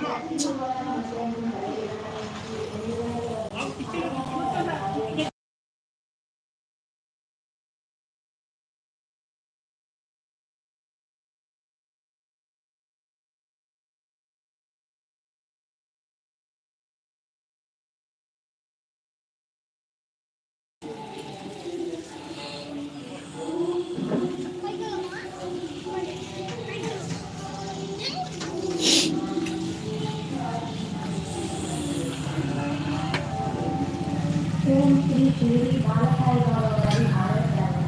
ちょっと。ఓం శ్రీ షిరిడి బాలసాయి బాబా గారి ఆలయాలు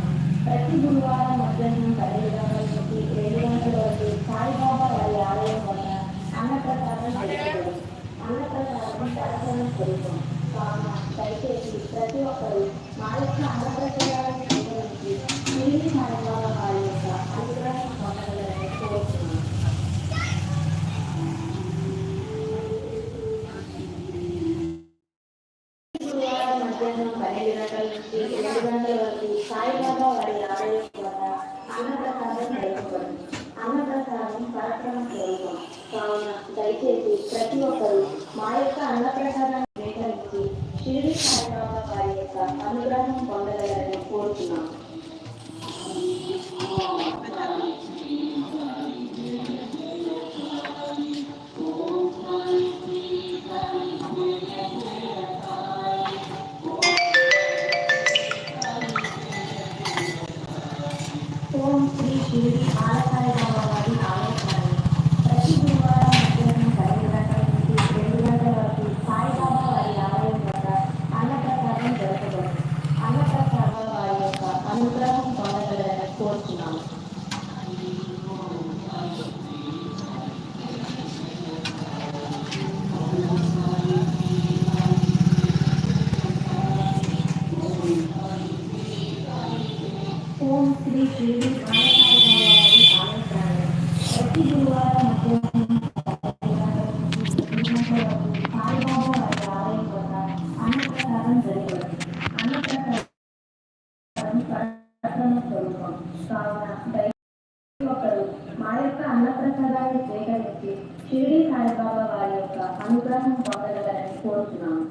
ప్రతి గురువారం మధ్యాహ్నం పది గంటల నుంచి ఏడు గంటల వరకు సాయిబాబా వారి ఆలయం వద్ద అన్నప్రసాదం జరుగుతుంది అన్నప్రసాదం పరస్పరం స్వరూపం కావున దయచేసి ప్రతి ఒక్కరూ మా యొక్క అన్నప్రసాదాన్ని స్వీకరించి షిరిడి సాయిబాబా వారి దయచేసి ప్రతి ఒక్కరూ మా యొక్క అన్నప్రసాదాన్ని స్వీకరించి షిరిడి సాయిబాబా వారి యొక్క అనుగ్రహం పొందగలని కోరుతున్నాను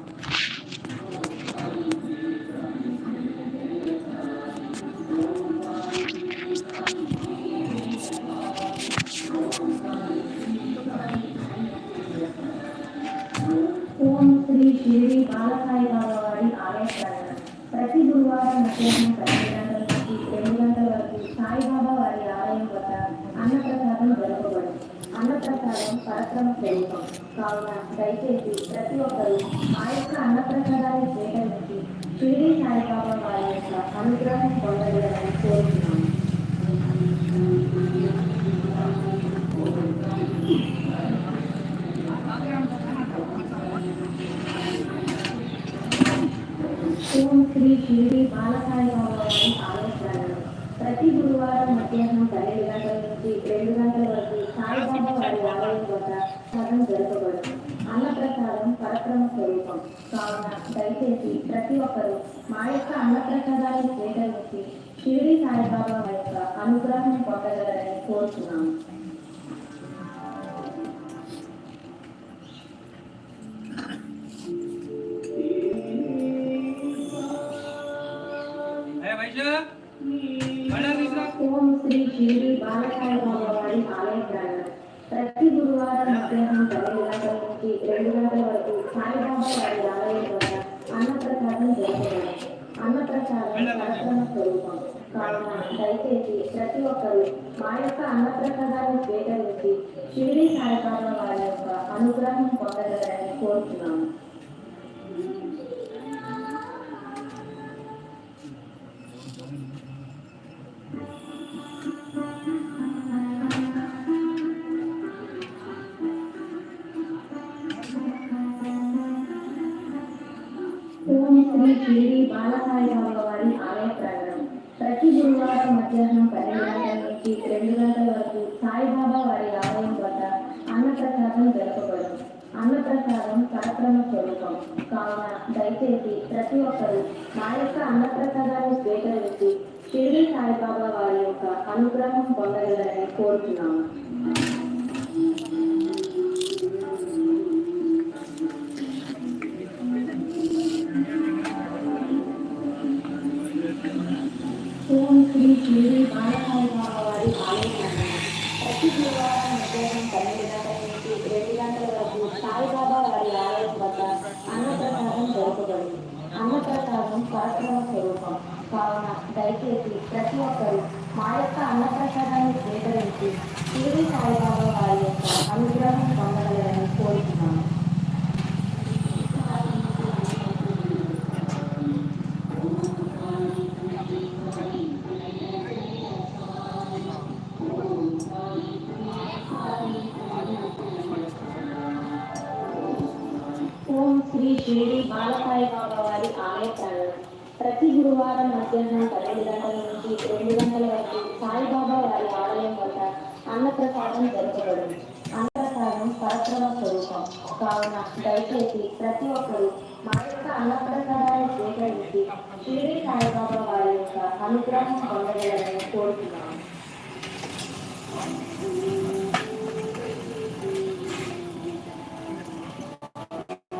మధ్యాహ్నం గంటల నుంచి రెండు గంటల వరకు సాయిబాబా వారి ఆలయం వద్ద అన్నప్రసాదం జరగబడింది అన్నప్రసాదం పరక్రమ స్వరూపం కావున దయచేసి ప్రతి ఒక్కరూ ఆ యొక్క అన్నప్రసాదాన్ని స్వీకరించి షిరిడి సాయిబాబా వారి యొక్క అనుగ్రహం పొందగలరని కోరుతున్నాను ఓం శ్రీ షిరిడి బాలసాయి బాబా ప్రతి గురువారం మధ్యాహ్నం పన్నెండు గంటల నుంచి రెండు గంటల వరకు సాయిబాబా వారి ఆలయం వద్ద సగం జరపబడుతుంది. అన్నప్రసాదం పరక్రమ స్వరూపం. కావున దయచేసి ప్రతి ఒక్కరూ మా యొక్క అన్నప్రసాదాన్ని స్వీకరించి షిరిడి సాయిబాబా యొక్క అనుగ్రహం పొందగలరని కోరుతున్నాము ఓం శ్రీ షిరిడి బాలసాయి బాబా ఆలయ ప్రాంగణం ప్రతి గురువారం మధ్యాహ్నం పన్నెండు గంటల నుంచి రెండు గంటల వరకు సాయిబాబా వారి ఆలయం వద్ద అన్నప్రసాదం జరగబడింది అన్నప్రసాదం కార్యక్రమ స్వరూపం. కావున దయచేసి ప్రతి ఒక్కరూ మా యొక్క అన్నప్రసాదాన్ని స్వీకరించి షిరిడి సాయిబాబా వారి యొక్క అనుగ్రహం పొందగలని కోరుతున్నాము శ్రీ షిరిడి బాలసాయిబాబా వారి ఆలయ ప్రాంగణం. ప్రతి గురువారం మధ్యాహ్నం పన్నెండు గంటల నుంచి రెండు గంటల వరకు సాయిబాబా వారి ఆలయం వద్ద అన్నప్రసాదం జరపబడు అన్నప్రసాదం పరక్రమ స్వరూపం. కావున దయచేసి ప్రతి ఒక్కరూ మా యొక్క అన్నప్రసాదాన్ని స్వీకరించి షిరిడి సాయిబాబా వారి యొక్క అనుగ్రహం పొందగలరని కోరుతున్నాము మీరు బాలనాయవారి ఆలయం ప్రతి శనివారం మధ్యాహ్నం పన్నెండు రెండు గంటల వరకు సాయిబాబా వారి ఆలయం వద్ద అన్నప్రసాదం జరపబడింది. అన్నప్రసాదం శాస్త్రమ స్వరూపం. కావున దయచేసి ప్రతి ఒక్కరూ మా యొక్క అన్నప్రసాదాన్ని స్వీకరించి షిరిడి సాయిబాబా వారి యొక్క షిరిడి బాలసాయి బాబా వారి ఆలయ ప్రాంగణం ప్రతి గురువారం మధ్యాహ్నం పన్నెండు గంటల నుంచి రెండు గంటల వరకు సాయిబాబా వారి ఆలయం వద్ద అన్నప్రసాదం జరపబడింది. అన్నప్రసాదం పరక్రమ స్వరూపం. కావున దయచేసి ప్రతి ఒక్కరూ మా యొక్క అన్నప్రసాదాన్ని స్వీకరించి షిరిడి సాయిబాబా వారి యొక్క అనుగ్రహం పొందగలని కోరుతున్నాను